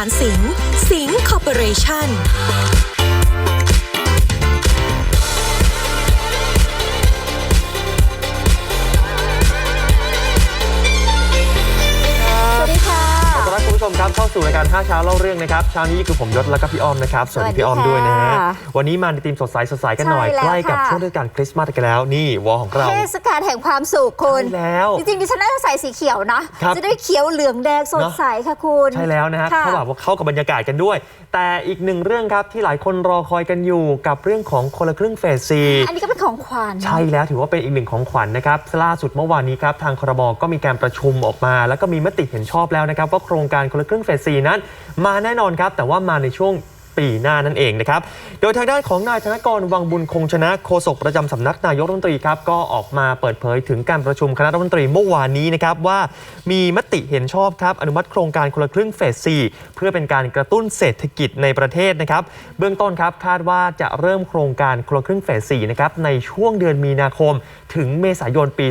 านสิงสิงคอร์ปอเรชั่น สู่รายการ5เช้าเล่าเรื่องนะครับเช้านี้คือผมยศแล้วก็พี่อ้อมนะครับสวัสดีพี่อ้อมด้วยนะฮะสวัสดีค่ะวันนี้มาในทีมสดใสสดใสกันหน่อยใช่แล้วใกล้กับค่ะช่วงเทศกาลคริสต์มาสกันแล้วนี่วอของเราเทศกาลแห่งความสุขคุณใช่แล้วจริงๆดิฉันน่าจะใส่สีเขียวนะครับจะได้เขียวเหลืองแดงสดใสค่ะคุณใช่แล้วนะฮะค่ะเขาบอกว่าเข้ากับบรรยากาศกันด้วยแต่อีกหนึ่งเรื่องครับที่หลายคนรอคอยกันอยู่กับเรื่องของคนละครึ่งเฟสซีอันนี้ก็เป็นของขวัญใช่แล้วถือว่าเป็นอีกหนึ่งของขวัญนะครับล่าสุดเมื่อวานนี้ครับทางครมก็มีการประชุมออกมา แล้วก็มีมติเห็นชอบแล้วนะครับว่าโครงการคนละครึ่งเฟสซีนั้น มาแน่นอนครับแต่ว่ามาในช่วง ปีหน้านั่นเองนะครับ โดยทางด้านของนายธนกรวังบุญคงชนะโฆษกประจำสำนักนายกรัฐมนตรีครับก็ออกมาเปิดเผยถึงการประชุมคณะรัฐมนตรีเมื่อวานนี้นะครับว่ามีมติเห็นชอบครับอนุมัติโครงการคนละครึ่งเฟสซีเพื่อเป็นการกระตุ้นเศรษฐกิจในประเทศนะครับ เบื้องต้นครับคาดว่าจะเริ่มโครงการคนละครึ่งเฟส4นะครับในช่วงเดือนมีนาคมถึงเมษายนปี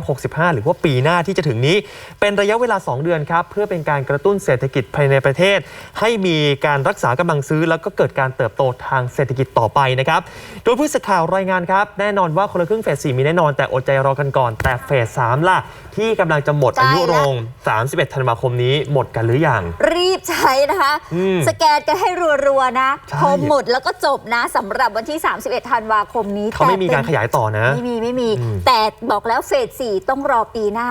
2565 หรือว่าปีหน้าที่จะถึงนี้ เป็นระยะเวลา 2 เดือนครับ เพื่อเป็นการกระตุ้นเศรษฐกิจภายในประเทศ ให้มีการรักษากำลังซื้อ แล้วก็เกิดการเติบโตทางเศรษฐกิจต่อไปนะครับ โดยผู้สื่อข่าวรายงานครับ แน่นอนว่าคนละครึ่งเฟส 4 มีแน่นอน แต่อดใจรอกันก่อน แต่เฟส 3 ล่ะ ที่กำลังจะหมดอายุใกล้ลละง31 ธันวาคมนี้หมดกันหรือยัง รีบใช้นะคะอืมสแกนกันให้รัวๆนะใช่พอหมดแล้วก็จบนะสำหรับวันที่ 31 ธันวาคมนี้เขาไม่มีการแต่ขยายต่อนะ ไม่มีไม่มีอืมแต่บอกแล้วเฟสสี่ต้องรอปีหน้า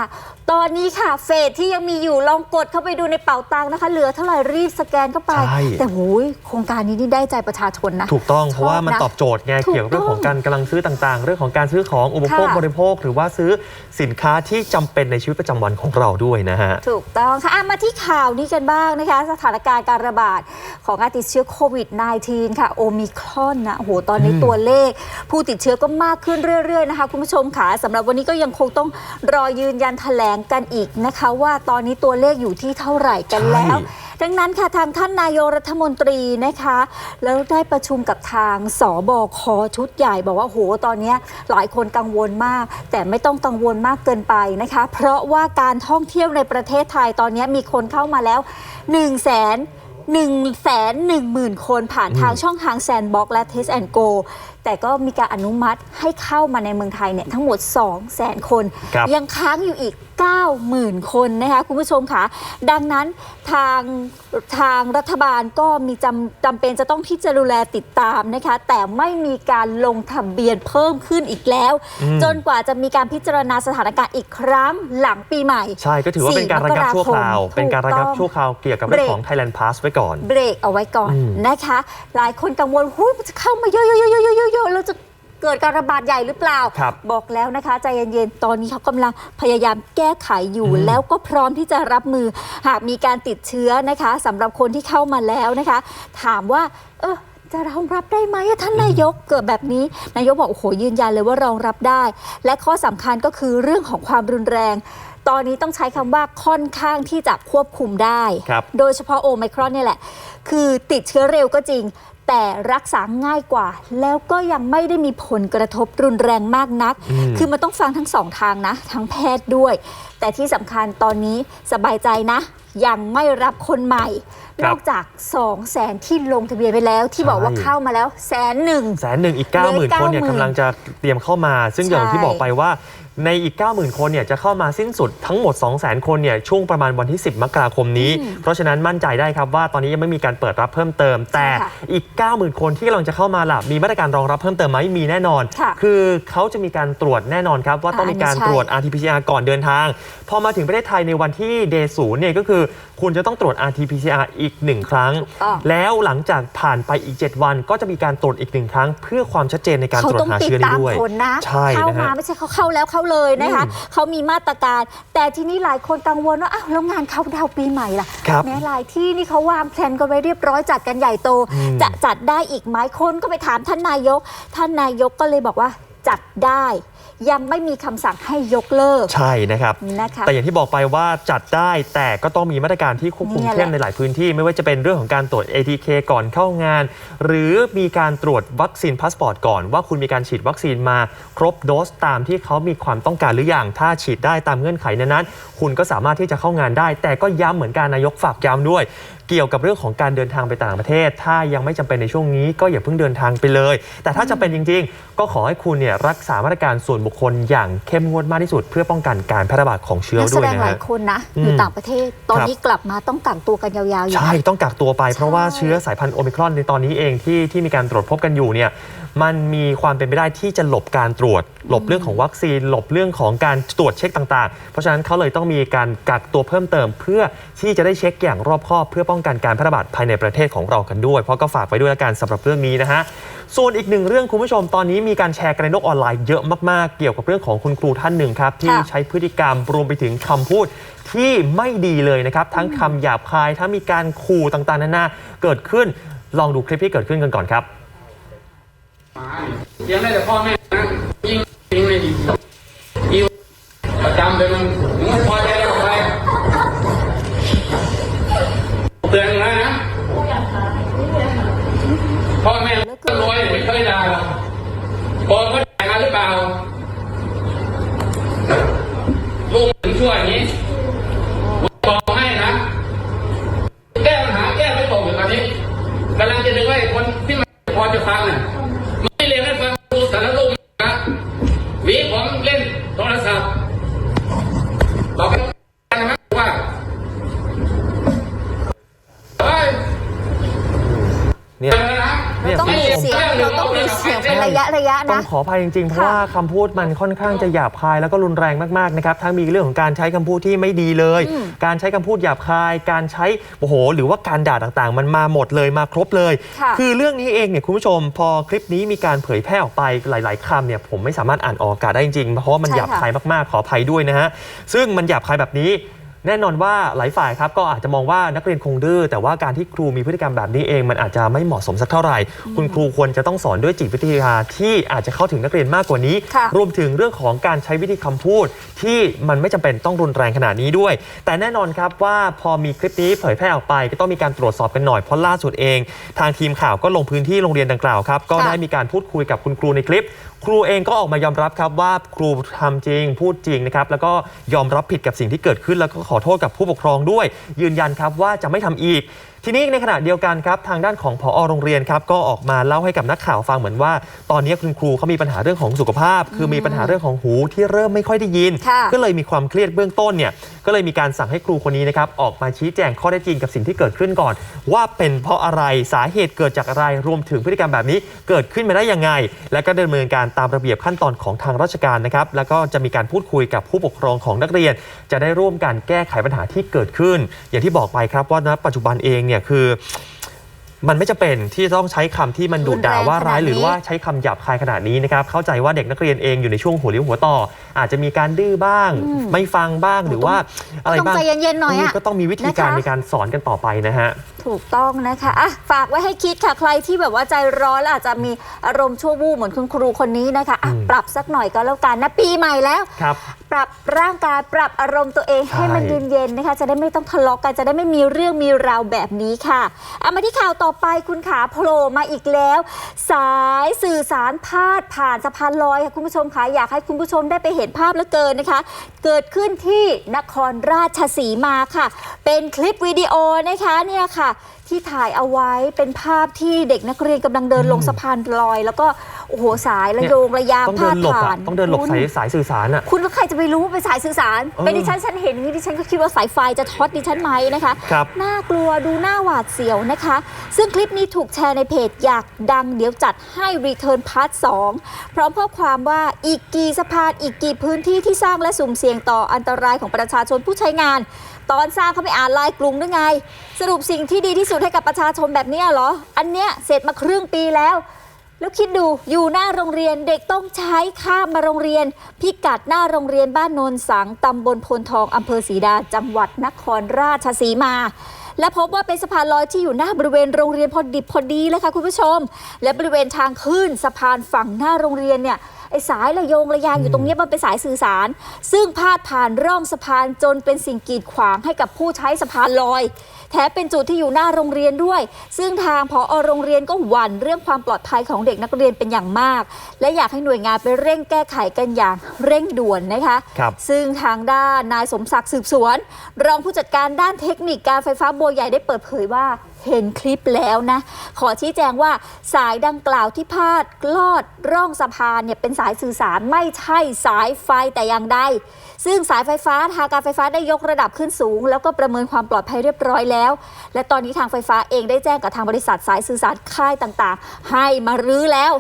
ตอนนี้ค่ะ เฟสที่ยังมีอยู่ลองกดเข้าไปดูในเป๋าตังค์นะคะ เหลือเท่าไหร่รีบสแกนเข้าไป ใช่ แต่โหยโครงการนี้นี่ได้ใจประชาชนนะ ถูกต้องเพราะว่ามันชอบนะตอบโจทย์ไงถูกเกี่ยวกับเรื่องของการกำลังซื้อต่างๆ เรื่องของการซื้อของอุปโภคค่ะ บริโภค หรือว่าซื้อสินค้าที่จำเป็นในชีวิตประจำวันของเราด้วยนะฮะ ถูกต้องค่ะอะ มาที่ข่าวนี้กันบ้างนะคะ สถานการณ์การระบาดของการติดเชื้อโควิด -19 ค่ะ โอมิครอนนะโอ้โห ตอนนี้อืม ตัวเลข ผู้ติดเชื้อก็มากขึ้นเรื่อย ๆ นะคะ คุณผู้ชมค่ะสำหรับวันนี้ก็ยังคงต้องรอยืนยันแถลงกันอีกนะคะว่าตอนนี้ตัวเลขอยู่ที่เท่าไหร่กันแล้ว ดังนั้นค่ะทางท่านนายกรัฐมนตรีนะคะ แล้วได้ประชุมกับทางสบคชุดใหญ่บอกว่าโหตอนเนี้ยหลายคนกังวลมาก แต่ไม่ต้องกังวลมากเกินไปนะคะ เพราะว่าการท่องเที่ยวในประเทศไทยตอนนี้มีคนเข้ามาแล้ว1 0 0 0 0แสน1 1 0 0 0 0 คนผ่านทางช่องทางแซนบ็อกและ Test and Go แต่ก็มีการอนุมัติให้เข้ามาในเมืองไทยเนี่ยทั้งหมด 2 0 0แสนคน ครับยังค้างอยู่อีก 90,000 คนนะคะคุณผู้ชมค่ะ ดังนั้นทางทางรัฐบาลก็มีจำจำเป็นจะต้องที่จะดูแลติดตามนะคะ แต่ไม่มีการลงทะเบียนเพิ่มขึ้นอีกแล้ว อืม จนกว่าจะมีการพิจารณาสถานการณ์อีกครั้งหลังปีใหม่ ใช่ก็ถือว่าเป็นการระงับชั่วคราว4มกราคมเป็นการระงับถูกต้องชั่วคราวเกี่ยวกับเรื่องของ Thailand Pass ไว้ก่อน เบรกเอาไว้ก่อนอืมนะคะ หลายคนกังวลหุ้ยมันจะเข้ามาเยอะๆๆๆๆๆแล้วจะเกิดการระบาดใหญ่หรือเปล่าครับบอกแล้วนะคะ ใจเย็นๆ ตอนนี้เขากำลังพยายามแก้ไขอยู่ อืม แล้วก็พร้อมที่จะรับมือหากมีการติดเชื้อนะคะสำหรับคนที่เข้ามาแล้วนะคะ ถามว่า เออจะรองรับได้ไหมอะท่านนายกเกิดแบบนี้ นายกบอกโอ้โหยืนยันเลยว่ารองรับได้ และข้อสำคัญก็คือเรื่องของความรุนแรง ตอนนี้ต้องใช้คำว่าค่อนข้างที่จะควบคุมได้ ครับ โดยเฉพาะโอไมครอนเนี่ยแหละ คือติดเชื้อเร็วก็จริง แต่รักษาง่ายกว่า แล้วก็ยังไม่ได้มีผลกระทบรุนแรงมากนักอืมคือมันต้องฟังทั้งสองทางนะ ทั้งแพทย์ด้วย แต่ที่สำคัญตอนนี้สบายใจนะ ยังไม่รับคนใหม่คนรับอกจาก2 0 0แสนที่ลงทะเบียนไปแล้ว ที่บอกว่าใช่ เข้ามาแล้วแสนหนึ่ง แสนหนึ่งอีก เหลือ90,000 คนเนี่ย90,000กำลังจะเตรียมเข้ามา ซึ่งอย่างใช่ที่บอกไปว่า ในอีก 90,000 คนเนี่ยจะเข้ามาสิ้นสุดทั้งหมด 200,000 คนเนี่ยช่วงประมาณวันที่ 10 มกราคมนี้ เพราะฉะนั้นมั่นใจได้ครับว่าตอนนี้ยังไม่มีการเปิดรับเพิ่มเติม แต่ค่ะอีก 90,000 คนที่กำลังจะเข้ามาล่ะมีมาตรการรองรับเพิ่มเติมไหมมีแน่นอนค่ะคือเขาจะมีการตรวจแน่นอนครับว่าต้องมีการอ่าอันนี้ใช่ตรวจ RT-PCR ก่อนเดินทาง พอมาถึงประเทศไทยในวันที่ day ศูนย์เนี่ยก็คือคุณจะต้องตรวจ RT-PCR อีกหนึ่งครั้งถูกต้องแล้วหลังจากผ่านไปอีก 7 วันก็จะมีการตรวจอีกหนึ่งครั้ง เพื่อความชัดเจนในการเขาตรวจต้องหาติดเชื้อตานี้มด้วยผลนะใช่เข้านะมาฮะไม่ใช่เขาเข้าแล้วเข้าเลยนะคะอืมเขามีมาตรการ แต่ทีนี้หลายคนกังวลว่าอ้าวแล้วงานเข้าดาวน์ปีใหม่ล่ะครับแม้หลายที่นี่เขาวางแผนกันไว้เรียบร้อยจัดกันใหญ่โตอืมจะจัดได้อีกไหมคนก็ไปถามท่านนายก ท่านนายกก็เลยบอกว่าจัดได้ ยังไม่มีคำสั่งให้ยกเลิกใช่นะครับ นะคะแต่อย่างที่บอกไปว่าจัดได้แต่ก็ต้องมีมาตรการที่ควบคุมเนี่ยแหละเข้มในหลายพื้นที่ ไม่ว่าจะเป็นเรื่องของการตรวจ ATK ก่อนเข้างาน หรือมีการตรวจวัคซีนพาสปอร์ตก่อนว่าคุณมีการฉีดวัคซีนมาครบโดสตามที่เขามีความต้องการหรือยังถ้าฉีดได้ตามเงื่อนไขนั้นๆคุณก็สามารถที่จะเข้างานได้ แต่ก็ย้ำเหมือนกันนายกฝากย้ำด้วย เกี่ยวกับเรื่องของการเดินทางไปต่างประเทศ ถ้ายังไม่จำเป็นในช่วงนี้ก็อย่าเพิ่งเดินทางไปเลย แต่ถ้าจำเป็นจริง ๆ ก็ขอให้คุณเนี่ยรักษามาตรการส่วนบุคคลอย่างเข้มงวดมากที่สุด เพื่อป้องกันการแพร่ระบาดของเชื้อนักแสด้วยดงนะหลาฮะ ยคนนะอืมอยู่ต่างประเทศ ตอนครับ นี้กลับมาต้องกักตัวกันยาวๆอยู่ใช่ต้องกักตัวไปเพราะว่าใช่ เชื้อสายพันธุ์โอมิครอนในตอนนี้เองที่ที่มีการตรวจพบกันอยู่เนี่ย มันมีความเป็นไปได้ที่จะหลบการตรวจ หลบเรื่องของวัคซีน หลบเรื่องของการตรวจเช็คต่างๆ เพราะฉะนั้นเขาเลยต้องมีการกักตัวเพิ่มเติม เพื่อที่จะได้เช็คอย่างรอบคอบเพื่อป้องกันการแพร่ระบาดภายในประเทศของเรากันด้วย เพราะก็ฝากไว้ด้วยละกันสำหรับเรื่องนี้นะฮะส่วนอีกหนึ่งเรื่องคุณผู้ชมตอนนี้มีการแชร์กันในโลกออนไลน์เยอะมากๆ เกี่ยวกับเรื่องของคุณครูท่านหนึ่งครับที่ใช้พฤติกรรมรวมไปถึงคำพูดที่ไม่ดีเลยนะครับทั้งคำหยาบคายทั้งมีการขู่ต่างๆนานาเกิดขึ้น ลองดูคลิปที่เกิดขึ้นกันก่อนครับ เลี้ยงได้แต่พ่อแม่นะยิงยิงไม่ดียิงประจำเลยมันมึงไม่พอใจแล้วไปเตือนนะนะพ่อแม่ก็รวยไม่เคยด่าหรอกพอเขาจ่ามาหรือเปล่าลูกถึงช่วยอย่างนี้บอกให้นะแก้ปัญหาแก้ไม่ตกอยู่ตอนนี้กำลังจะดึงไว้คนที่มันพอจะฟังน่ะ ยะระยะต้อนะงขออภัยจริงๆ เพราะค่ะว่าคำพูดมันค่อนข้างจะหยาบคายแล้วก็รุนแรงมากๆนะครับทั้งมีเรื่องของการใช้คำพูดที่ไม่ดีเลยอืมการใช้คำพูดหยาบคาย การใช้โอ้โห หรือว่าการด่าต่างๆ มันมาหมดเลยมาครบเลยค่ะอเรื่องนี้เองเนี่ยคุณผู้ชม พอคลิปนี้มีการเผยแพร่ออกไปหลายๆคำเนี่ยผมไม่สามารถอ่านออกอากาศได้จริงๆเพราะว่ามันใช่หยาบค่ะคายมากๆขออภัยด้วยนะฮะซึ่งมันหยาบคายแบบนี้ แน่นอนว่าหลายฝ่ายครับก็อาจจะมองว่านักเรียนคงดื้อแต่ว่าการที่ครูมีพฤติกรรมแบบนี้เอง มันอาจจะไม่เหมาะสมสักเท่าไหร่ คุณครูควรจะต้องสอนด้วยจิตวิทยาที่อาจจะเข้าถึงนักเรียนมากกว่านี้ ค่ะรวมถึงเรื่องของการใช้วิธีคำพูด ที่มันไม่จำเป็นต้องรุนแรงขนาดนี้ด้วย แต่แน่นอนครับว่าพอมีคลิปนี้เผยแพร่ออกไป ก็ต้องมีการตรวจสอบกันหน่อยเพราะล่าสุดเอง ทางทีมข่าวก็ลงพื้นที่โรงเรียนดังกล่าวครับก็ค่ะได้มีการพูดคุยกับคุณครูในคลิป ครูเองก็ออกมายอมรับครับว่าครูทำจริงพูดจริงนะครับแล้วก็ยอมรับผิดกับสิ่งที่เกิดขึ้นแล้วก็ขออโทษกับผู้ปกครองด้วย ยืนยันครับว่าจะไม่ทำอีก ทีนี้ในขณะเดียวกันครับทางด้านของผอโรงเรียนครับก็ออกมาเล่าให้กับนักข่าวฟังเหมือนว่า ตอนนี้คุณครูเขามีปัญหาเรื่องของสุขภาพ คือมีปัญหาเรื่องของหูที่เริ่มไม่ค่อยได้ยินค่ะก็เลยมีความเครียดเบื้องต้นเนี่ยก็เลยมีการสั่งให้ครูคนนี้นะครับออกมาชี้แจงข้อได้จริงกับสิ่งที่เกิดขึ้นก่อน ว่าเป็นเพราะอะไรสาเหตุเกิดจากอะไรรวมถึงพฤติกรรมแบบนี้เกิดขึ้นมาได้ยังไง และก็ดำเนินการตามระเบียบขั้นตอนของทางราชการนะครับแล้วก็จะมีการพูดคุยกับผู้ปกครองของนักเรียน จะได้ร่วมกันแก้ไขปัญหาที่เกิดขึ้น อย่างที่บอกไปครับว่าณปัจจุบันเองเนี่ยคือมันไม่จะเป็นที่จะต้องใช้คำที่มันดุด่าว่าร้ายรุนแรงขนาดนี้หรือว่าใช้คำหยาบคายขนาดนี้นะครับ เข้าใจว่าเด็กนักเรียนเองอยู่ในช่วงหัวเลี้ยวหัวต่อ อาจจะมีการดื้อบ้าง ไม่ฟังบ้างหรือว่าอะไรต้องบ้างใจเย็นๆหน่อยอะก็ต้องมีวิธีการนะคะในการสอนกันต่อไปนะฮะถูกต้องนะคะอะฝากไว้ให้คิดค่ะใครที่แบบว่าใจร้อนและอาจจะมีอารมณ์ชั่ววูบเหมือนคุณครูคนนี้นะคะอะอืมปรับสักหน่อยก็แล้วกันนะปีใหม่แล้วครับ ปรับร่างกายปรับอารมณ์ตัวเองใช่ให้มันเย็นๆนะคะ จะได้ไม่ต้องทะเลาะกันจะได้ไม่มีเรื่องมีราวแบบนี้ค่ะเอามาที่ข่าวต่อไปคุณขาโผล่มาอีกแล้ว สายสื่อสารพาดผ่านสะพานลอยค่ะคุณผู้ชมคะอยากให้คุณผู้ชมได้ไปเห็นภาพแล้วเกินนะคะ เกิดขึ้นที่นครราชสีมาค่ะ เป็นคลิปวิดีโอนะคะเนี่ยค่ะ ที่ถ่ายเอาไว้เป็นภาพที่เด็กนักเรียนกำลังเดินลงสะพานลอย แล้วก็โอ้โหสายระโยงระยางต้องเดิพานดหลบผ่าอะนต้องเดินหลบคุณสายสายสื่อสารอะคุณแล้วใครจะไปรู้ว่าเป็นสายสื่อสาร เออเป็นดิฉันฉันเห็นอย่างนี้ดิฉันก็คิดว่าสายไฟจะช็อตดิฉันไหมนะคะ ครับ น่ากลัวดูหน้าหวาดเสียวนะคะ ซึ่งคลิปนี้ถูกแชร์ในเพจอยากดังเดี๋ยวจัดให้ Return Part 2พร้อมข้อความว่าอีกกี่สะพานอีกกี่พื้นที่ที่สร้างและสุ่มเสี่ยงต่ออันตรายของประชาชนผู้ใช้งาน ตอนสร้างเขาไปอ่านลน์กลุ่มหรือไง สรุปสิ่งที่ดีที่สุดให้กับประชาชนแบบเนี้ยเหรอ อันเนี้ยเสร็จมาครึ่งปีแล้ว แล้วคิดดูอยู่หน้าโรงเรียนเด็กต้องใช้ข้ามมาโรงเรียน พิกัดหน้าโรงเรียนบ้านโนนสังตำบลโพลทองอำเภอศรีดาจังหวัดนครราชสีมา และพบว่าเป็นสะพานลอยที่อยู่หน้าบริเวณโรงเรียนพอดิบพอดีเลยค่ะคุณผู้ชม และบริเวณทางขึ้นสะพานฝั่งหน้าโรงเรียนเนี่ย ออ้สายระโยงระยางอยู่ตรงเนี้ยมันเป็นสายสื่อสาร ซึ่งพาดผ่านร่องสะพานจนเป็นสิ่งกีดขวางให้กับผู้ใช้สะพานลอย แถมเป็นจุดที่อยู่หน้าโรงเรียนด้วย ซึ่งทางพอโรงเรียนก็หวั่นเรื่องความปลอดภัยของเด็กนักเรียนเป็นอย่างมาก และอยากให้หน่วยงานไปเร่งแก้ไขกันอย่างเร่งด่วนนะคะ ครับ ซึ่งทางด้านนายสมศักดิ์สืบสวน รองผู้จัดการด้านเทคนิคการไฟฟ้าบัวใหญ่ได้เปิดเผยว่า เห็นคลิปแล้วนะ ขอชี้แจงว่าสายดังกล่าวที่พาดลอดร่องสะพานเนี่ยเป็นสายสื่อสารไม่ใช่สายไฟแต่อย่างใด ซึ่งสายไฟฟ้าทางการไฟฟ้าได้ยกระดับขึ้นสูง แล้วก็ประเมินความปลอดภัยเรียบร้อยแล้ว และตอนนี้ทางไฟฟ้าเองได้แจ้งกับทางบริษัทสายสื่อสารค่ายต่างๆ ให้มารื้อแล้ว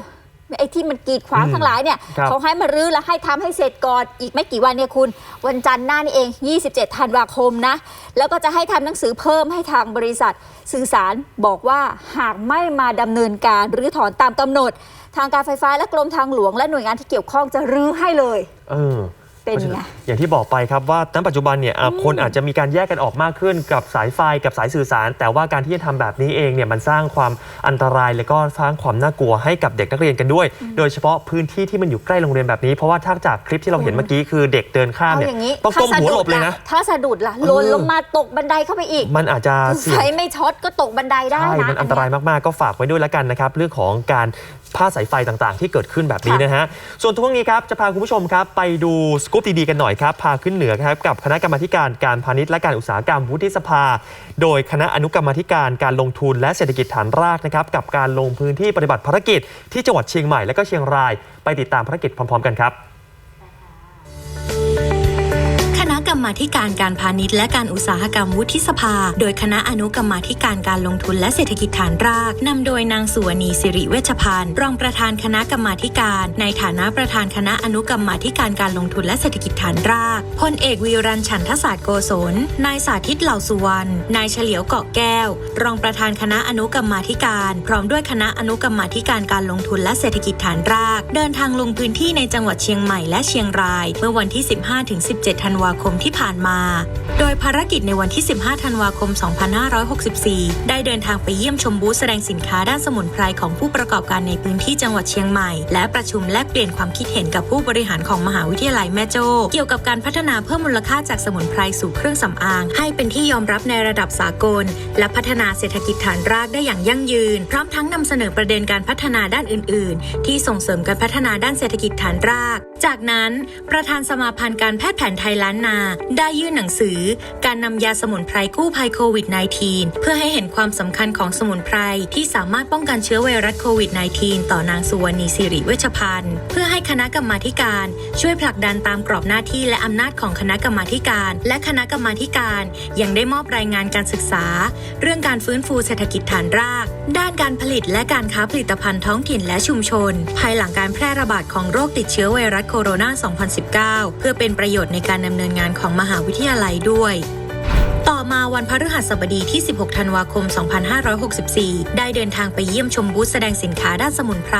ไอ้ที่มันกีดขวางอืมทั้งหลายเนี่ยครับเขาให้มารื้อและให้ทำให้เสร็จก่อนอีกไม่กี่วันเนี่ยคุณ วันจันทร์หน้านี่เอง 27 ธันวาคมนะ แล้วก็จะให้ทำหนังสือเพิ่มให้ทางบริษัท สื่อสารบอกว่าหากไม่มาดำเนินการหรือถอนตามกำหนด ทางการไฟฟ้าและกรมทางหลวงและหน่วยงานที่เกี่ยวข้องจะรื้อให้เลย เออ เป็นไง อย่างที่บอกไปครับว่าณปัจจุบันเนี่ยอะคนอาจจะมีการแยกกันออกมากขึ้น กับสายไฟกับสายสื่อสาร แต่ว่าการที่จะทำแบบนี้เองเนี่ยมันสร้างความอันตราย และก็สร้างความน่ากลัวให้กับเด็กนักเรียนกันด้วย โดยเฉพาะพื้นที่ที่มันอยู่ใกล้โรงเรียนแบบนี้เพราะว่าถ้าจากคลิปที่เราเห็นเมื่อกี้คือเด็กเดินข้ามเอาเนี่ยอย่างนี้ต้องก้มหัวหลบเลยนะถ้าสะดุดล่ะเออหล่นลงมาตกบันไดเข้าไปอีก มันอาจจะเสี่ยไฟงไม่ช็อตก็ตกบันไดได้ใช่นะมันอันตรายมากๆก็ฝากไว้ด้วยแล้วกันนะครับเรื่องของการผ้าสายไฟต่างๆ ที่เกิดขึ้นแบบนี้นะฮะส่วนทั่วงนี้ครับจะพาคุณผู้ชมครับไปดูสกู๊ปดีๆกันหน่อยครับ พาขึ้นเหนือครับกับคณะกรรมาการการพาณิชย์และการอุตสาหกรรมวุฒิสภา โดยคณะอนุกรรมาธิการการลงทุนและเศรษฐกิจฐานรากนะครับกับการลงพื้นที่ปฏิบัติภารกิจที่จังหวัดเชียงใหม่และก็เชียงราย ไปติดตามภารกิจพร้อมๆ กันครับ มาธิการการพาณิชย์และการอุตสาหกรรมวุฒิสภา โดยคณะอนุกรรมาธิการการลงทุนและเศรษฐกิจฐานราก นำโดยนางสุวรรณีสิริเวชพันธ์รองประธานคณะกรรมาธิการ ในฐานะประธานคณะอนุกรรมาธิการการลงทุนและเศรษฐกิจฐานรากพลเอกวีรันฉันทศาสตร์โกศลนายสาธิตเหล่าสุวรรณนายเฉลียวเกาะแก้ว รองประธานคณะอนุกรรมาธิการ พร้อมด้วยคณะอนุกรรมาธิการการลงทุนและเศรษฐกิจฐานราก เดินทางลงพื้นที่ในจังหวัดเชียงใหม่และเชียงราย เมื่อวันที่ 15-17 ธันวาคมที่ผ่านมา โดยภารกิจในวันที่ 15 ธันวาคม 2564 ได้เดินทางไปเยี่ยมชมบูธแสดงสินค้าด้านสมุนไพรของผู้ประกอบการในพื้นที่จังหวัดเชียงใหม่ และประชุมแลกเปลี่ยนความคิดเห็นกับผู้บริหารของมหาวิทยาลัยแม่โจ้เกี่ยวกับการพัฒนาเพิ่มมูลค่าจากสมุนไพรสู่เครื่องสำอาง ให้เป็นที่ยอมรับในระดับสากล และพัฒนาเศรษฐกิจฐานรากได้อย่างยั่งยืน พร้อมทั้งนำเสนอประเด็นการพัฒนาด้านอื่น ๆ ที่ส่งเสริมการพัฒนาด้านเศรษฐกิจฐานราก จากนั้น ประธานสมาพันธ์การแพทย์แผนไทยล้านนาได้ยื่นหนังสือ การนำยาสมุนไพรกู้ภัยโควิด -19 เพื่อให้เห็นความสำคัญของสมุนไพรที่สามารถป้องกันเชื้อไวรัสโควิด -19 ต่อนางสุวรรณีสิริเวชพันธ์เพื่อให้คณะกรรมาการช่วยผลักดันตามกรอบหน้าที่และอำนาจของคณะกรรมาการ และคณะกรรมาการยังได้มอบรายงานการศึกษา เรื่องการฟื้นฟูเศรษฐกิจฐานราก ด้านการผลิตและการค้าผลิตภัณฑ์ท้องถิ่นและชุมชน ภายหลังการแพร่ระบาดของโรคติดเชื้อไวรัสโคโรนา 2019 เพื่อเป็นประโยชน์ในการดำเนินงานของมหาวิทยาลัยด้วย ต่อมาวันพฤหัสบดีที่ 16 ธันวาคม 2564 ได้เดินทางไปเยี่ยมชมบูธแสดงสินค้าด้านสมุนไพร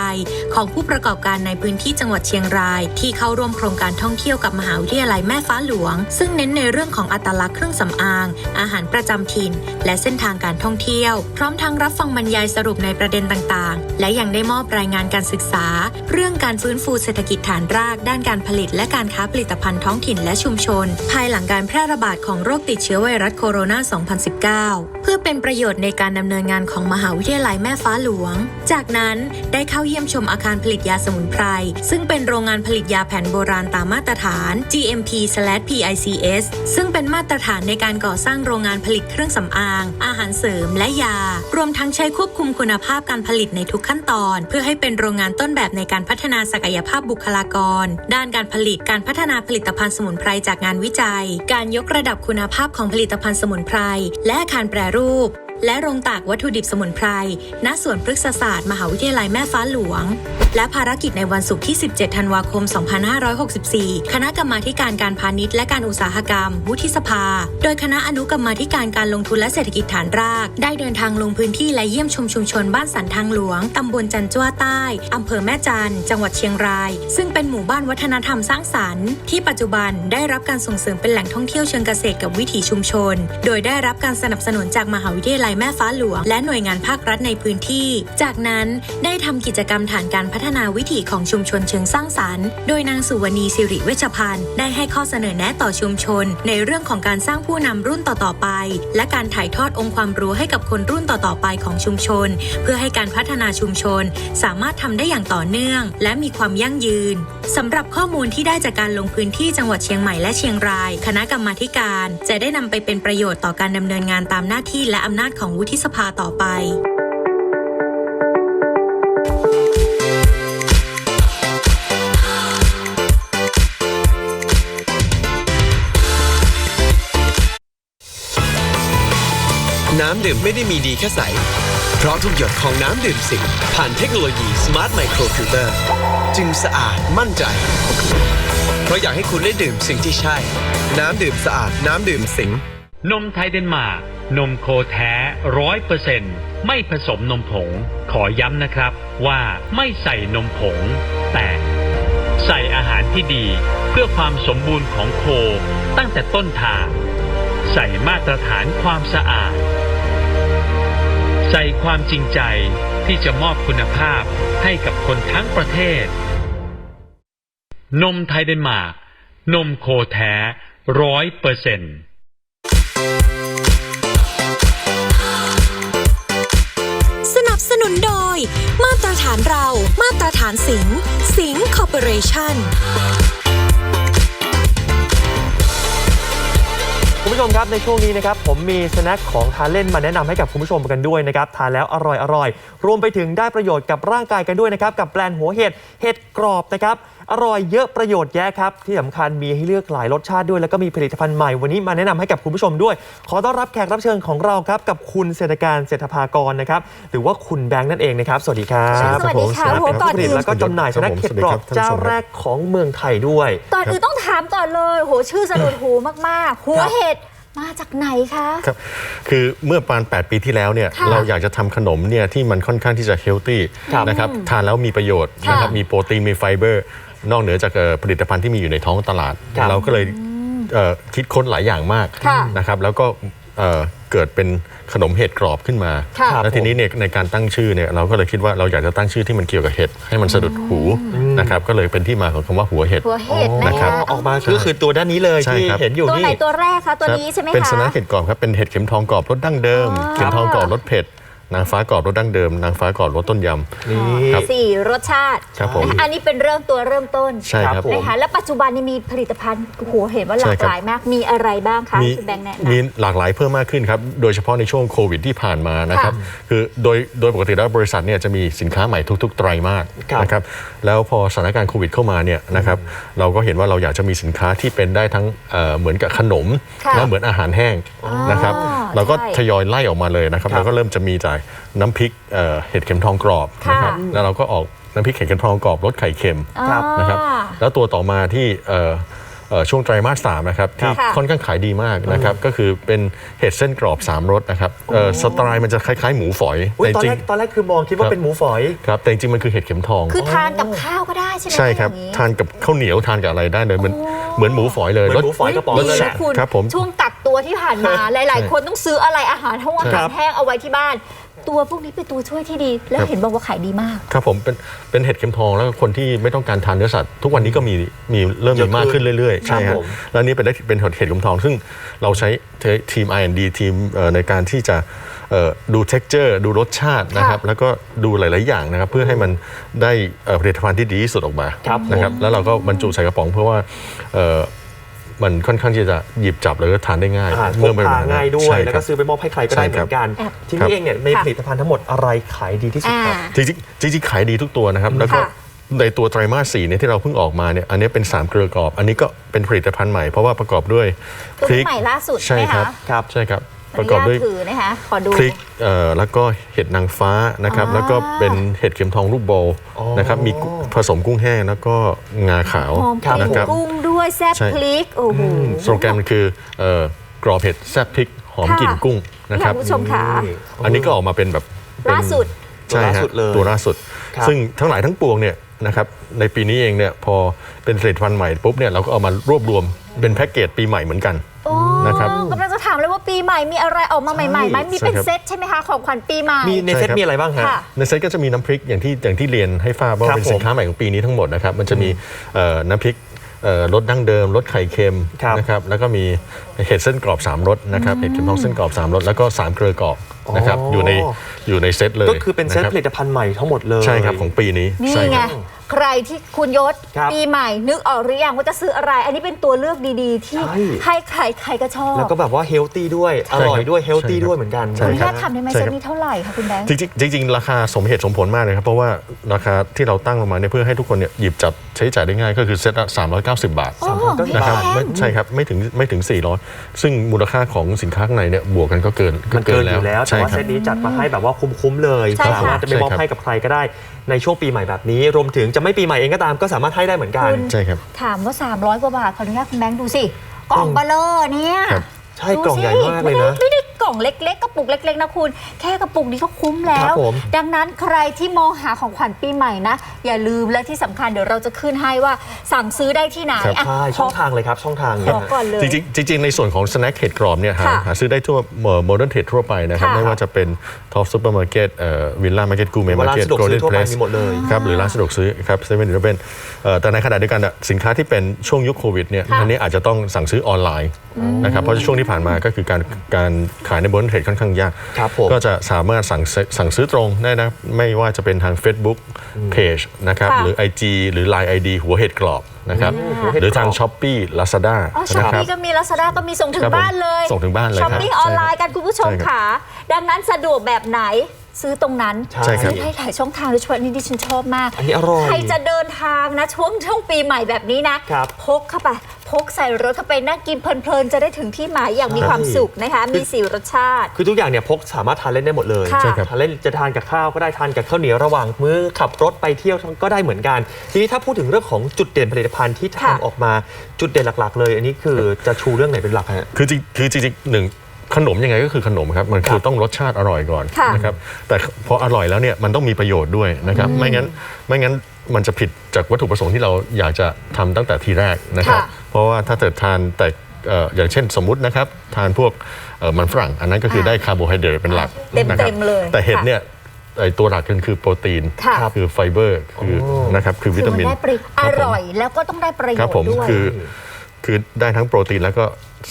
ของผู้ประกอบการในพื้นที่จังหวัดเชียงราย ที่เข้าร่วมโครงการท่องเที่ยวกับมหาวิทยาลัยแม่ฟ้าหลวง ซึ่งเน้นในเรื่องของอัตลักษณ์เครื่องสำอาง อาหารประจำถิ่น และเส้นทางการท่องเที่ยว พร้อมทั้งรับฟังบรรยายสรุปในประเด็นต่างๆ และยังได้มอบรายงานการศึกษา เรื่องการฟื้นฟูเศรษฐกิจฐานราก ด้านการผลิต และการค้าผลิตภัณฑ์ท้องถิ่นและชุมชน ภายหลังการแพร่ระบาดของโรคติดเชื้อไวรัสโคโรนา 2019 เพื่อเป็นประโยชน์ในการดำเนินงานของมหาวิทยาลัยแม่ฟ้าหลวง จากนั้นได้เข้าเยี่ยมชมอาคารผลิตยาสมุนไพร ซึ่งเป็นโรงงานผลิตยาแผนโบราณตามมาตรฐาน GMP/PICS ซึ่งเป็นมาตรฐานในการก่อสร้างโรงงานผลิตเครื่องสำอาง อาหารเสริมและยา รวมทั้งใช้ควบคุมคุณภาพการผลิตในทุกขั้นตอน เพื่อให้เป็นโรงงานต้นแบบในการพัฒนาศักยภาพบุคลากร ด้านการผลิตการพัฒนาผลิตภัณฑ์สมุนไพรจากงานวิจัย การยกระดับคุณภาพของผลิตภัณฑ์สมุนไพร และอาคารแปรรูป และโรงตากวัตถุดิบสมุนไพร ณ สวนพฤกษศาสตร์ มหาวิทยาลัยแม่ฟ้าหลวง และภารกิจในวันศุกร์ที่ 17 ธันวาคม 2564 คณะกรรมาการการพาณิชย์และการอุตสาหกรรม วุฒิสภา โดยคณะอนุกรรมาการการลงทุนและเศรษฐกิจฐานราก ได้เดินทางลงพื้นที่และเยี่ยมชมชุมชนบ้านสันทางหลวง ตำบลจันจ้วใต้ อำเภอแม่จัน จังหวัดเชียงราย ซึ่งเป็นหมู่บ้านวัฒนธรรมสร้างสรรค์ ที่ปัจจุบันได้รับการส่งเสริมเป็นแหล่งท่องเที่ยวเชิงเกษตรกับวิถีชุมชน โดยได้รับการสนับสนุนจากมหาวิทยาลัยลัยแม่ฟ้าหลวง และหน่วยงานภาครัฐในพื้นที่ จากนั้นได้ทำกิจกรรมฐานการพัฒนาวิถีของชุมชนเชิงสร้างสรรค์ โดยนางสุวรรณีสิริเวชพันธ์ได้ให้ข้อเสนอแนะต่อชุมชน ในเรื่องของการสร้างผู้นำรุ่นต่อๆไป และการถ่ายทอดองค์ความรู้ให้กับคนรุ่นต่อๆไปของชุมชน เพื่อให้การพัฒนาชุมชน สามารถทำได้อย่างต่อเนื่อง และมีความยั่งยืน สำหรับข้อมูลที่ได้จากการลงพื้นที่จังหวัดเชียงใหม่และเชียงราย คณะกรรมาธิการ จะได้นำไปเป็นประโยชน์ต่อการดำเนินงานตามหน้าที่และอำนาจของวุฒิสภาต่อไปำดื่มไม่ได้มีดีแค่ใส เพราะทุกหยดของน้ำดื่มสิงผ่านเทคโนโลยี Smart Micro Filter จึงสะอาดมั่นใจ เพราะอยากให้คุณได้ดื่มสิ่งที่ใช่ น้ำดื่มสะอาดน้ำดื่มสิงนมไทยเดนมาร์กนมโคแท้ร้อยเปอร์เซ็นไม่ผสมนมผง ขอย้ำนะครับว่าไม่ใส่นมผง แต่ใส่อาหารที่ดีเพื่อความสมบูรณ์ของโคตั้งแต่ต้นทาง ใส่มาตรฐานความสะอาด ใส่ความจริงใจที่จะมอบคุณภาพให้กับคนทั้งประเทศ นมไทยเดนมาร์ก นมโคแท้ร้อยเปอร์เซ็นต์สนับสนุนโดย มาตรฐานเรา มาตรฐานสิง สิงห์คอร์ปอเรชั่น คุณผู้ชมครับในช่วงนี้นะครับผมมีสแน็คของทานเล่นมาแนะนำให้กับคุณผู้ชมกันด้วยนะครับทานแล้วอร่อยอร่อยรวมไปถึงได้ประโยชน์กับร่างกายกันด้วยนะครับกับแบรนด์หัวเห็ดเห็ดกรอบนะครับ อร่อยเยอะประโยชน์แยะครับ ที่สำคัญมีให้เลือกหลายรสชาติด้วย แล้วก็มีผลิตภัณฑ์ใหม่วันนี้มาแนะนำให้กับคุณผู้ชมด้วย ขอต้อนรับแขกรับเชิญของเราครับ กับคุณเศรษฐการเศรษฐภากรนะครับ หรือว่าคุณแบงค์นั่นเองนะครับ สวัสดีครับ สวัสดีค่ะรับโหก่อนผู้ผลิตอื่นแล้วก็จำหน่ายสแน็คเห็ดกรอบเจ้าแรกของเมืองไทยด้วย ก่อนอื่นต้องถามก่อนเลยโหชื่อสะดุดหูมากๆ หัวเห็ดมาจากไหนคะ ครับคือเมื่อประมาณ 8 ปีที่แล้วเนี่ยค่ะเราอยากจะทำขนมเนี่ยที่มันค่อนข้างที่จะเฮลตี้ครับนะครับทานแล้วมีประโยชน์ค่ะนะครับมีโปรตีนมีไฟเบอร์ นอกเหนือจากเอ่อผลิตภัณฑ์ที่มีอยู่ในท้องตลาด ครับ เราก็เลยเอ่อคิดค้นหลายอย่างมากค่ะนะครับแล้วก็เอ่อเกิดเป็นขนมเห็ดกรอบขึ้นมาค่ะ แล้วทีนี้เนี่ยในการตั้งชื่อเนี่ยเราก็เลยคิดว่าเราอยากจะตั้งชื่อที่มันเกี่ยวกับเห็ดให้มันสะดุดหูนะครับก็เลยเป็นที่มาของคำว่าหัวเห็ด หัวเห็ดนะนะครัคะบ ออกมาก็คือตัวด้านนี้เลยใช่ที่ครับ เห็นอยู่ตัวนี่ ไหนตัวแรกคะ ตัวนี้ใช่ไหมคะ เป็นสแน็คเห็ดกรอบครับเป็นเห็ดเข็มทองกรอบรสดั้งเดิม อ๋อ เข็มทองกรอบรสเผ็ด นางฟ้ากรอบรสดั้งเดิม นางฟ้ากรอบรสต้นยนี่ครับ สี่รสชาติครับผม นะคะอันนี้เป็นเริ่มตัวเริ่มต้นำใช่ครับผมนะคะแล้วปัจจุบันนี้มีผลิตภัณฑ์โอ้โหเห็นว่าหลากหลายมากมีอะไรบ้างคะมีที่แบงค์แนะมีนำหลากหลายเพิ่มมากขึ้นครับ โดยเฉพาะในช่วงโควิดที่ผ่านมานะครับค่ะคือโดยโดยปกติแล้วบริษัทเนี่ยจะมีสินค้าใหม่ทุก ๆ ไตรมาสครับ นะครับ แล้วพอสถานการณ์โควิดเข้ามาเนี่ยนะครับ เราก็เห็นว่าเราอยากจะมีสินค้าที่เป็นได้ทั้งเอ่อเหมือนกับขนมค่ะ และเหมือนอาหารแห้งนะครับอ๋อ เราก็ใช่ทยอยไล่ออกมาเลยนะครับครับ เราก็เริ่มจะมีจากน้ำพริกเอ่อเห็ดเข็มทองกรอบนะครับค่ะแล้วเราก็ออกน้ำพริกเห็ดเข็มทองกรอบรสไข่เค็มครับอ่านะครับ แล้วตัวต่อมาที่เอ่อเอ่อ ช่วงไตรมาสสามนะครับที่ค่ะค่อนข้างขายดีมากนะครับก็คือเป็นเห็ดเส้นกรอบ 3รสนะครับเอ่อสไตล์มันจะคล้ายๆ หมูฝอยอุ๊ยแต่ตอนจริแรงกตอนแรกคือมองคิดว่าครับเป็นหมูฝอยครับแต่จริงๆมันคือเห็ดเข็มทอง คือทานกับข้าวก็ได้ใช่ไหมใช่ครับอย่างนี้ทานกับข้าวเหนียวทานกับอะไรได้เลยเหมือนเหมือนหมูฝอยเลยเหมือนหมูฝอยกระป๋องรสดีชานะติคุณครับผมช่วงกักตัวที่ผ่านมาหลาย ๆ คนต้องซื้ออะไรอาหารห้องอาครัหารบแห้งเอาไว้ที่บ้าน ตัวพวกนี้เป็นตัวช่วยที่ดี แล้วครับเห็นบอกว่าขายดีมาก ครับผมเป็นเป็นเห็ดเข็มทองแล้วก็คนที่ไม่ต้องการทานเนื้อสัตว์ทุกวันนี้ก็มีมีเริ่มมีมากขึ้นเรื่อยๆใช่ครัฮะบผม แล้วนี่เป็นได้เป็นเห็ดเข็มทอง ซึ่งเราใช้ทีม R&D ทีมเอ่อในการที่จะเอ่อดู texture ดูรสชาตินะครับ แล้วก็ดูหลาย ๆ อย่างนะครับ เพื่อให้มันได้เอ่อผลิตภัณฑ์ที่ดีที่สุดออกมาครับนะครับแล้วเราก็บรรจุใส่กระป๋องเพื่อว่าเอ่อ มันค่อนข้างที่จะหยิบจับแล้วก็ทานได้ง่ายอ่าพเมื่กเป็นพาแบบนั้นง่ายด้วใช่ยแล้วครัก็บซื้อไปมอบให้ใครก็ได้ใช่เหครัมืบอนกันครับทีนี้เองเนี่ยในค่ะผลิตภัณฑ์ทั้งหมดอะไรขายดีที่สุดอ่า ครับ จริงๆจริงๆขายดีทุกตัวนะครับ แล้วก็ค่ะในตัวไตรมาสสี่เนี่ยที่เราเพิ่งออกมาเนี่ยอันนี้เป็น 3 เกลือกรอบ อันนี้ก็เป็นผลิตภัณฑ์ใหม่เพราะว่าประกอบด้วยตัวพรินี้กใหม่ล่าสุดใช่ไหมครัคะบครับ ใช่ครับขอ ปอระนุกอบญาตด้วยถือนะคะขอดู พริกเอ่อแล้วก็เห็ดนางฟ้านะครับอ่าแล้วก็เป็นเห็ดเข็มทองลูกโบว์อ๋อนะครับ มีกุ้งผสมกุ้งแห้งแล้วก็งาขาวหอมกลิ่นนะครับ กุ้งด้วยแซ่บใช่ พริกโอ้โหสโลแกนมันคือเอ่อกรอบเห็ดแซ่บพริกหอมค่ะ กลิ่นกุ้งนะครับคุณผู้ชมค่ะ อันนี้ก็ออกมาเป็นแบบเป็นล่าสุด ใช่ฮะตัวล่าสุดเลยตัวล่าสุด ครับ ซึ่งทั้งหลายทั้งปวงเนี่ยนะครับในปีนี้เองเนี่ยพอเป็นผลิตภัณฑ์ใหม่ปุ๊บเนี่ยเราก็เอามารวบรวมเป็นแพ็กเกจปีใหม่เหมือนกัน โอ้ มเลยว่าปีใหม่มีอะไรออกมาใหม่ๆไหมมีเป็นใช่ครับเซตใช่ไหมคะของขวัญปีใหม่ มีในเซตมีอะไรบ้างฮะค่ะในเซตก็จะมีน้ำพริกอย่างที่อย่างที่เรียนให้ทราบว่าครับเป็นสินค้าใหม่ของปีนี้ทั้งหมดนะครับ มันจะมีเอ่อน้ำพริกเอ่อรสดั้งเดิมรสไข่เค็มครับนะครับแล้วก็มีเห็ดเส้นกรอบ3รสนะครับเห็ดเข็มทองเส้นกรอบ3รสแล้วก็3เกลือกรอบนะครับอ๋ออ อยู่ในอยู่ในเซตเลยก็คือเป็นเซตะรับผลิตภัณฑ์ใหม่ทั้งหมดเลย ใช่ครับของปีนี้นี่ใช่คไงรับ ใครที่คุณยศครับปีใหม่ นึกออกหรือยังว่าจะซื้ออะไร อันนี้เป็นตัวเลือกดีๆ ที่ใช่ ให้ใครใครก็ชอบแล้วก็แบบว่าเฮลตี้ด้วยอร่อยด้วยเฮลตี้ด้วยเหมือนกันใช่ขออนุครัญาบตถามได้ไหมใช่เซคตรับนี้เท่าไหร่คะคุณแบงค์ จริงๆจริง ๆ ราคาสมเหตุสมผลมากเลยครับ เพราะว่าราคาที่เราตั้งลงมาเนี่ยเพื่อให้ทุกคนเนี่ยหยิบจับใช้จ่ายได้ง่ายก็คือเซตละ390 บาทโอ้นะครับไม่ไม่แพงใช่ครับไม่ถึงไม่ถึง 400 ซึ่งมูลค่าของสินค้าข้างในเนี่ยบวกกันก็เกินมันเกินอยู่แล้ว แต่ใช่ว่าครัเซบ ตนี้จัดมาให้แบบว่าคุ้มๆเลยใช่ค่ะ สามารถจะไปมอบใช่ครับให้กับใครก็ได้ในช่วงปีใหม่แบบนี้ รวมถึงจะไม่ปีใหม่เองก็ตามก็สามารถให้ได้เหมือนกันคุณใช่ครับ ถามว่า 300 กว่าบาทขออนุญาตคุณแบงค์ดูสิกล่องเบลอเนี่ย ครับ ใช่กล่องใหญ่มากเลยนะไม่ได้ไม่ได้กล่องเล็ก ๆ กระปุกเล็ก ๆ นะคุณ แค่กระปุกนี้ก็คุ้มแล้ครัว บผม ดังนั้นใครที่มองหาของขวัญปีใหม่นะ อย่าลืมและที่สำคัญเดี๋ยวเราจะขึ้นให้ว่าสั่งซื้อได้ที่ไหนครับ อะใช่ขช่อองทางเลยครับช่องทางขเนี่ยอก่อนเลย จริงๆจริง ๆ ในส่วนของสแน็คเห็ดกรอบเนี่ยหาค่ะหาซื้อได้ทั่วโมเดิร์นเทรดทั่วไปนะครับ ค่ะไม่ว่าจะเป็นท็อปซูเปอร์มาร์เก็ตวิลล่ามาร์เก็ตกูเมเวมาลาร์เก็ตสะดวกโกลซื้เด้อนทั่วเพไปลสมีหมดเลย ครับหรือร้านสะดวกซื้อครับเซเว่นหรือเป็นแต่ในขณะเดียวกันอะสินค้าที่เป็นช่วงยุคโควิดเนี่ยค่ะ อันนี้อาจจะต้องสั่งซื้อออนไลน์นะครับเพราะช่วงที่ผ่านมาก็คือการการขายในบนเทรดค่อนข้างยาก ครับผม ก็จะสามารถสั่งซื้อสั่งซื้อตรงได้นะ ไม่ว่าจะเป็นทาง Facebook Page นะครับ ค่ะหรือ IG หรือ Line ID หัวเห็ดกรอบนะครับหัวเห็ดกรอบหรือทาง s h อ p e e Lazada อ๋อช้อปนะครับ ปี้ก็มีลาซาด้าก็มีส่งถึครังบผมบ้านเลยส่งถึงบ้านเลยช้อปครับปิ้งใช่ออนไลน์กันคุณผู้ชมใช่ครับค่ะ ดังนั้นสะดวกแบบไหนซื้อตรงนั้นใช่ครับ ซื้อให้หลายช่องทางโดยเฉพาะอันนี้ดิฉันชอบมาก อันนี้อร่อยใครจะเดินทางนะช่วงช่วงปีใหม่แบบนี้นะครับ พกเข้าไป พกใส่รถเข้าไปนั่งกินเพลินๆ จะได้ถึงที่หมายอย่างมีความสุขนะคะ มีสีรสชาติ คือทุกอย่างเนี่ยพกสามารถทานเล่นได้หมดเลยค่ะใช่ครับทานเล่นจะทานกับข้าวก็ได้ทานกับข้าวเหนียวระหว่างมื้อขับรถไปเที่ยวก็ได้เหมือนกัน ทีนี้ถ้าพูดถึงเรื่องของจุดเด่นผลิตภัณฑ์ที่ค่ะ ทำออกมาจุดเด่นหลักๆ เลย อันนี้คือจะชูเรื่องไหนเป็นหลักฮะ คือจริงคือจริงๆหนึ่งขนมยังไงก็คือขนมครับมันคือต้องรสชาติอร่อยก่อนค่ะนะครับแต่พออร่อยแล้วเนี่ยมันต้องมีประโยชน์ด้วยนะครับไม่งั้นไม่งั้น มันจะผิดจากวัตถุประสงค์ที่เราอยากจะทำตั้งแต่ทีแรกนะครับ ค่ะเพราะว่าถ้าเกิดทานแต่เอ่ออย่างเช่นสมมุตินะครับ ทานพวกเอ่อมันฝรั่ง อันนั้นก็คือได้คาร์โบไฮเดรตเป็นหลักเต็มๆนะครับเลยแต่เห็ดค่ะเนี่ยไอ้ตัวหลักกันคือโปรตีนค่ะ คือไฟเบอร์คือนะครับคือวิคือตามันมิน ได้ประโยชน์คอบผมร่อยแล้วก็ต้องได้ประโยครับชผมน์ด้วย คือ คือได้ทั้งโปรตีนแล้วก็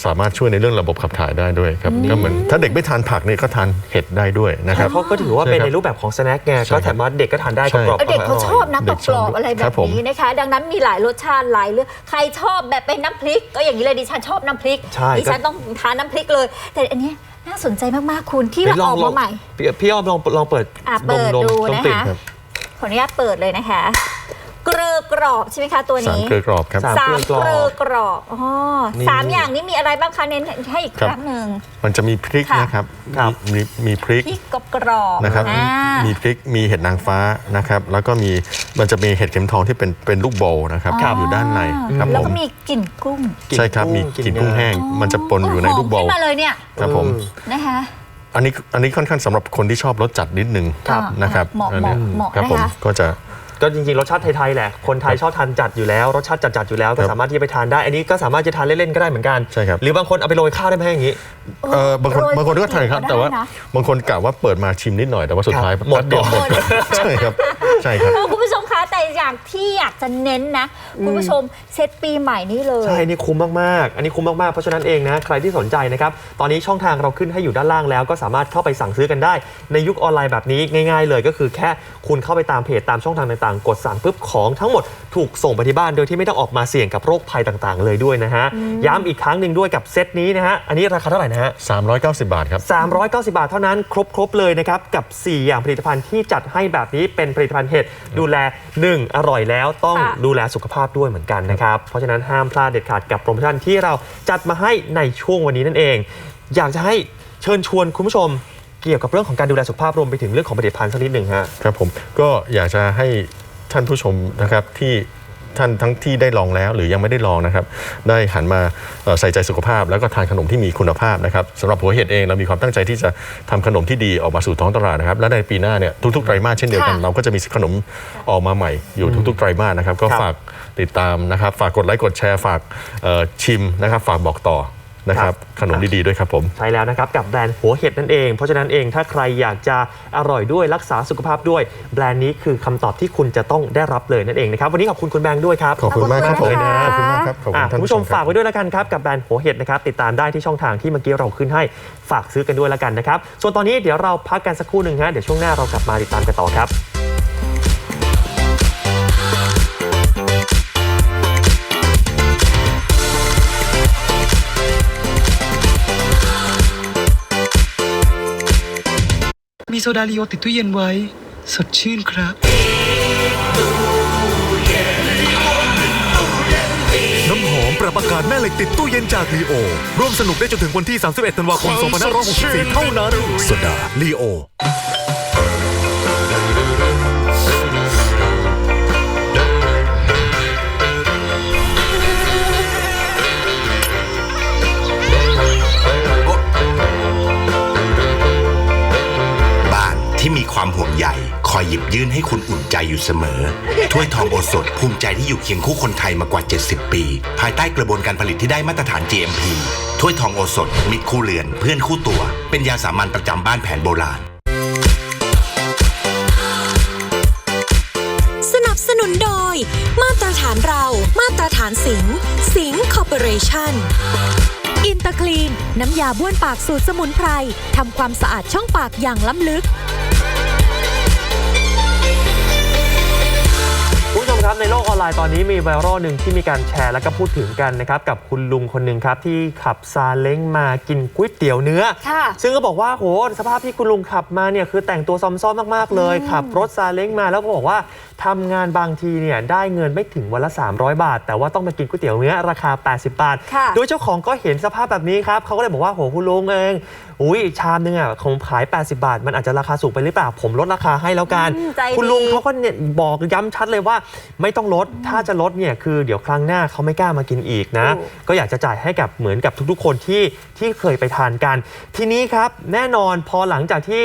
สามารถช่วยในเรื่องระบบขับถ่ายได้ด้วยครับก็เหมือนถ้าเด็กไม่ทานผักเนี่ยก็ทานเห็ดได้ด้วยนะครับ เขาก็ถือว่าเป็นใช่ครับในรูปแบบของสแน็คไงใช่ก็ครับ สามารถเด็กก็ทานได้ใช่กรอบๆเด็กเขาร่ยชอบนะกเด็รกชอบอบๆอะไรแบครับบผม นี้นะคะ ดังนั้นมีหลายรสชาติหลายเรื่องใครชอบแบบเป็นน้ำพริก ก็อย่างนี้เลยดิฉันชอบน้ำพริกใช่ดิฉันต้องทานน้ำพริกเลย แต่อันเนี้ยน่าสนใจมากๆคุณที่เราไหนลออกมาใหม่ พี่พี่อ้อมลองลองเปิดอะเปิดนมดูต้มนะติ่งคะครับขออนุญาตเปิดเลยนะคะ เกลือกรอบใช่ไหมคะตัวสามนี้เกลือกรอบครับ สามสามเกลือกรอบเกลือกรอบอ๋อนี่สามอย่างนี้มีอะไรบ้างคะเน้นให้อีกคครับ รั้งหนึ่ง มันจะมีพริกค่ะ นะครับครับมีมีมีพริกพริกกรอบกรอบนะครับ อ่า มีพริกมีเห็ดนางฟ้านะครับ แล้วก็มีมันจะมีเห็ดเข็มทองที่เป็นเป็นลูกโบว์นะครับครับ อยู่ด้านในครับแล้วผก็มมีกลิ่นกุ้งใช่ครับมีกลิ่นกุ้งแห้ง มันจะปนอยู่ในลูกโบหอมว์ขึ้นมาเลยเนี่ยครับผมเออนะคะ อันนี้อันนี้ค่อนข้างสำหรับคนที่ชอบรสจัดนิดนึงครับ นะครับเหมาะอันนี้เหมาะครับนะคะผมก็จะ ก็จริงๆรสชาติไทยๆแหละ คนไทยชอบทานจัดอยู่แล้วรสชาติจัดๆอยู่แล้วก็ครับสามารถที่จะไปทานได้ อันนี้ก็สามารถจะทานเล่นๆก็ได้เหมือนกัน ใช่ครับ หรือบางคนเอาไปโรยข้าวได้ไหมอย่างนี้ เออบางคนโรยบางคนก็ทานครับก็ได้แต่ว่านะ บางคนกะว่าเปิดมาชิมนิดหน่อยแต่ว่าสุดท้ายครับหมด แป๊บเดียวก่อนหมดใช่ครับใช่ครับ เออคุณผู้ชมคะ แต่อย่างที่อยากจะเน้นนะ คุณผู้ชมเซตปีใหม่นี้เลย ใช่ นี่คุ้มมากๆ อันนี้คุ้มมากๆ เพราะฉะนั้นเองนะ ใครที่สนใจนะครับ ตอนนี้ช่องทางเราขึ้นให้อยู่ด้านล่างแล้ว ก็สามารถเข้าไปสั่งซื้อกันได้ ในยุคออนไลน์แบบนี้ง่าย ๆ เลยก็คือแค่คุณเข้าไปตามเพจตามช่องทางต่างๆ กดสั่งปุ๊บของทั้งหมดถูกส่งไปที่บ้านโดยที่ไม่ต้องออกมาเสี่ยงกับโรคภัยต่างๆ เลยด้วยนะฮะ ย้ำอีกครั้งหนึ่งด้วยกับเซตนี้นะฮะ อันนี้ราคาเท่าไหร่นะฮะ 390 บาทครับ 390 บาทเท่านั้นครบครบเลยนะครับกับ 4 อย่างผลิตภัณฑ์ที่จัดให้แบบนี้เป็นผลิตภัณฑ์เห็ดดูแล1 อร่อยแล้วต้องค่ะดูแลสุขภาพด้วยเหมือนกันนะครับ เพราะฉะนั้นห้ามพลาดเด็ดขาดกับโปรโมชั่นที่เราจัดมาให้ในช่วงวันนี้นั่นเอง อยากจะให้เชิญชวนคุณผู้ชมเกี่ยวกับเรื่องของการดูแลสุขภาพรวมไปถึงเรื่องของผลิตภัณฑ์สักนิดหนึ่งฮะ ครับผมก็อยากจะให้ท่านผู้ชมนะครับที่ ท่านทั้งที่ได้ลองแล้ว หรือยังไม่ได้ลองนะครับได้หันมาเอ่อใส่ใจสุขภาพ แล้วก็ทานขนมที่มีคุณภาพนะครับสำหรับหัวเห็ดเองเรามีความตั้งใจที่จะทำขนมที่ดีออกมาสู่ท้องตลาดนะครับและในปีหน้าเนี่ยทุกๆไตรมาสเช่นเดียวกันค่ะเราก็จะมีขนมออกมาใหม่อยู่ทุกๆไตรมาสนะครับก็ครับฝากติดตามนะครับฝากกดไลค์กดแชร์ฝากเอ่อชิมนะครับฝากบอกต่อ นะครับขนมดีๆด้วยครับผม ใช่แล้วนะครับ กับแบรนด์หัวเห็ดนั่นเอง เพราะฉะนั้นเองถ้าใครอยากจะอร่อยด้วยรักษาสุขภาพด้วย แบรนด์นี้คือคำตอบที่คุณจะต้องได้รับเลยนั่นเองนะครับวันนี้ขอบคุณคุณแบงค์ด้วยครับขอบคุณมากครับผมขอบคุณขค่ะอบคุณมากครับขอบคุอะณท่านคุณผู้ชมครับฝากไว้ด้วยแล้วกันครับกับแบรนด์หัวเห็ดนะครับติดตามได้ที่ช่องทางที่เมื่อกี้เราขึ้นให้ฝากซื้อกันด้วยแล้วกันนะครับส่วนตอนนี้เดี๋ยวเราพักกันสักครู่หนึ่งฮะเดี๋ยวช่วงหน้าเรากลับมาติดตามกันต่อครับ โซดาลีโอติดตู้เย็นไว้ สดชื่นครับ น้ำหอมปรับอากาศแม่เหล็กติดตู้เย็นจากลีโอ ร่วมสนุกได้จนถึงวันที่ 31 ธันวาคม 2564 เท่านั้นสดาลีโอ อยหยิบยื่นให้คุณอุ่นใจอยู่เสมอ ถ้วยทองโอสถภูมิใจที่อยู่เคียงคู่คนไทยมากว่า 70 ปี ภายใต้กระบวนการผลิตที่ได้มาตรฐาน GMP ถ้วยทองโอสถมิตรคู่เรือน เพื่อนคู่ตัว เป็นยาสามัญประจำบ้านแผนโบราณ สนับสนุนโดย มาตรฐานเรา มาตรฐานสิง สิงคอร์ปอเรชั่นอินเตอร์คลีน น้ำยาบ้วนปากสูตรสมุนไพรทำความสะอาดช่องปากอย่างล้ำลึก คุณผู้ชมครับในโลกออนไลน์ตอนนี้มีไวรัลหนึ่งที่มีการแชร์แล้วก็พูดถึงกันนะครับกับคุณลุงคนหนึ่งครับที่ขับซาเล้งมากินก๋วยเตี๋ยวเนื้อ ค่ะ ซึ่งก็บอกว่าโหสภาพที่คุณลุงขับมาเนี่ยคือแต่งตัวซอมซ้อมมากๆเลย ขับรถซาเล้งมาแล้วก็บอกว่าทำงานบางทีเนี่ยได้เงินไม่ถึงวันละ 300 บาท แต่ว่าต้องมากินก๋วยเตี๋ยวเนื้อราคา 80 บาท ค่ะ โดยเจ้าของก็เห็นสภาพแบบนี้ครับเขาก็เลยบอกว่าโหคุณลุงเอง อุ้ยชามนึงอะผมขาย 80 บาท มันอาจจะราคาสูงไปหรือเปล่า ผมลดราคาให้แล้วกัน อืมใจดี คุณลุงเขาก็เนี่ยบอกย้ำชัดเลยว่า ไม่ต้องลดถ้าจะลดเนี่ยคือเดี๋ยวครั้งหน้าเขาไม่กล้ามากินอีกนะก็อยากจะจ่ายให้กับเหมือนกับทุกๆ คนที่ที่เคยไปทานกัน ทีนี้ครับแน่นอนพอหลังจากที่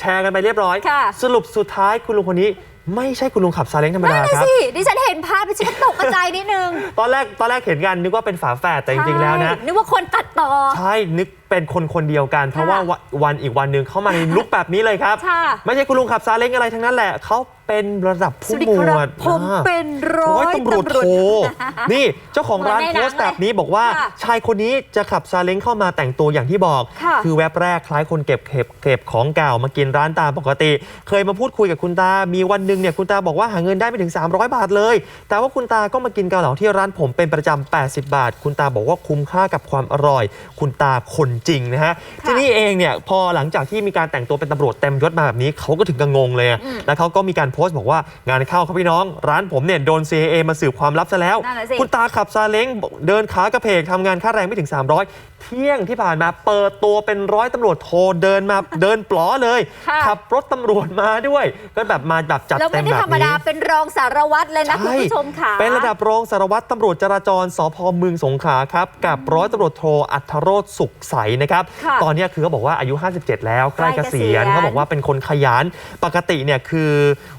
แชร์กันไปเรียบร้อย ค่ะ สรุปสุดท้ายคุณลุงคนนี้ ไม่ใช่คุณลุงขับซาเล้งธรรมนั่ดานน่ะครับ สิดิฉันเห็นภาพดิฉันก็ตกกระจายนิดนึงตอนแรกตอนแรกเห็นกันนึกว่าเป็นฝาแฝดแต่จริงๆแล้วนะ ใช่นึกว่าคนตัดต่อ ใช่นึก เป็นคนคนเดียวกัน เพราะว่าวันวันอีกวันหนึ่งเข้ามาในลุคแบบนี้เลยครับค่ะไม่ใช่คุณลุงขับซาเล้งอะไรทั้งนั้นแหละเขาเป็นระดับสผู้วัสดีหมครัวบดผมอ่าเป็นร้อยตำรวจตำรโทวจนี่เจ้าของร้านเหมือนในโพหนังสต์แบบนี้บอกว่าค่ะชายคนนี้จะขับซาเล้งเข้ามาแต่งตัวอย่างที่บอกค่ะอแวบแรกคล้ายคนเก็บเก็บเก็บของเก่ามากินร้านตามปกติ เคยมาพูดคุยกับคุณตา มีวันหนึ่งเนี่ยคุณตาบอกว่าหาเงินได้ไม่ถึง 300 บาทเลย แต่ว่าคุณตาก็มากินเกาเหลาที่ร้านผมเป็นประจำ80 บาท คุณตาบอกว่าคุ้มค่ากับความอร่อย คุณตาคนจริงนะฮะค่ะทีนี้เองเนี่ยพอหลังจากที่มีการแต่งตัวเป็นตำรวจเต็มยศมาแบบนี้เขาก็ถึงกับงงเลยอะอืมแล้วเขาก็มีการโพสต์บอกว่างานเข้าครับพี่น้อง ร้านผมเนี่ยโดน CIA มาสืบความลับซะแล้วนั่นน่ะสิคุณตาขับซาเล้งเดินขากระเพกทำงานค่าแรงไม่ถึง 300 เที่ยงที่ผ่านมาเปิดตัวเป็นร้อยตำรวจโทรเดินมาเดินปลอเลยค่ะขับรถตำรวจมาด้วย ก็แบบมาแบบจัดแล้วเต็ไม่มได้แบบธรรมดานี้เป็นรองสารวัตรเลยนะคุณผู้ชมค่ะเป็นระดับรองสารวัตรตำรวจจราจรสพเมืองสงขลาครับกับร้อยตำรวจโทอัธโรธสุขใสนะครับค่ะตอนเนี้ยคือเขาบอกว่าอายุ 57 แล้วใกล้ใกล้เกเกษีษียยณณเขาบอกว่าเป็นคนขยันปกติเนี่ยคือ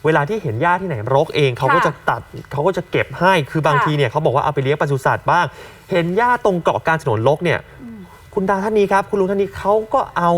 เวลาที่เห็นหญ้าที่ไหนรกเองเขาก็ค่ะจะตัดเขาก็จะเก็บให้คือบางค่ะทีเนี่ยเขาบอกว่าเอาไปเลี้ยงปศุสัตว์บ้าง เห็นหญ้าตรงเกาะกลางถนนรกเนี่ยคุณตาท่านนี้ครับ คุณลุงท่านนี้เขาก็เอา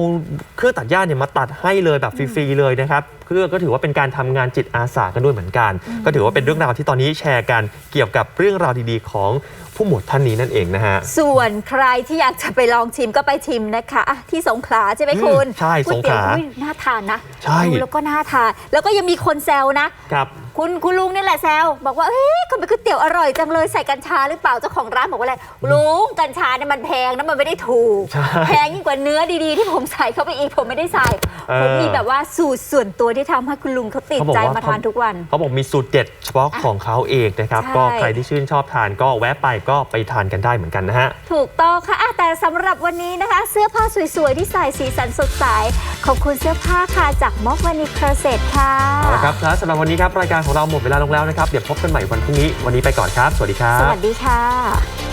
เครื่องตัดหญ้าเนี่ยมาตัดให้เลยแบบฟรีๆเลยนะครับเพื่อก็ถือว่าเป็นการทำงานจิตอาสากันด้วยเหมือนกัน ก็ถือว่าเป็นเรื่องราวที่ตอนนี้แชร์กันเกี่ยวกับเรื่องราวดีๆ ของ ผู้หมวดท่านนี้นั่นเองนะฮะ ส่วนใครที่อยากจะไปลองชิมก็ไปชิมนะคะอะที่สงขลาใช่ไหมคุณอืมใช่ก๋วยเตี๋ยวสงขลาอุ๊ยน่าทานนะใช่ ดูแล้วก็น่าทาน แล้วก็ยังมีคนแซวนะ ครับ คุณคุณลุงนี่แหละแซวบอกว่าเฮ้ยคุณเป็นก๋วยเตี๋ยวอร่อยจังเลยใส่กัญชาหรือเปล่าเจ้าของร้านบอกว่าอะไรลุงกัญชาเนี่ยมันแพงนะมันไม่ได้ถูก ใช่แพงยิ่งกว่าเนื้อดีๆ ที่ผมใส่เข้าไปอีกผมไม่ได้ใส่ เออ ผมมีแบบว่าสูตรส่วนตัวที่ทำให้คุณลุงเขาติดเขาบอกใจว่ามาทานทุกวัน เขาบอกมีสูตรเด็ดเฉพาะของเขาเองนะครับ ใช่ ก็ใครที่ชื่นชอบทานก็แวะไปก็ไปทานกันได้เหมือนกันนะฮะ ถูกต้องค่ะอะแต่สำหรับวันนี้นะคะ เสื้อผ้าสวยๆ ที่ใส่สีสันสดใส ขอบคุณเสื้อผ้าค่ะจากมอกวานิครเซตค่ะ เอาละครับและสำหรับวันนี้ครับ รายการของเราหมดเวลาลงแล้วนะครับ เดี๋ยวพบกันใหม่วันพรุ่งนี้ วันนี้ไปก่อนครับ สวัสดีครับสวัสดีค่ะ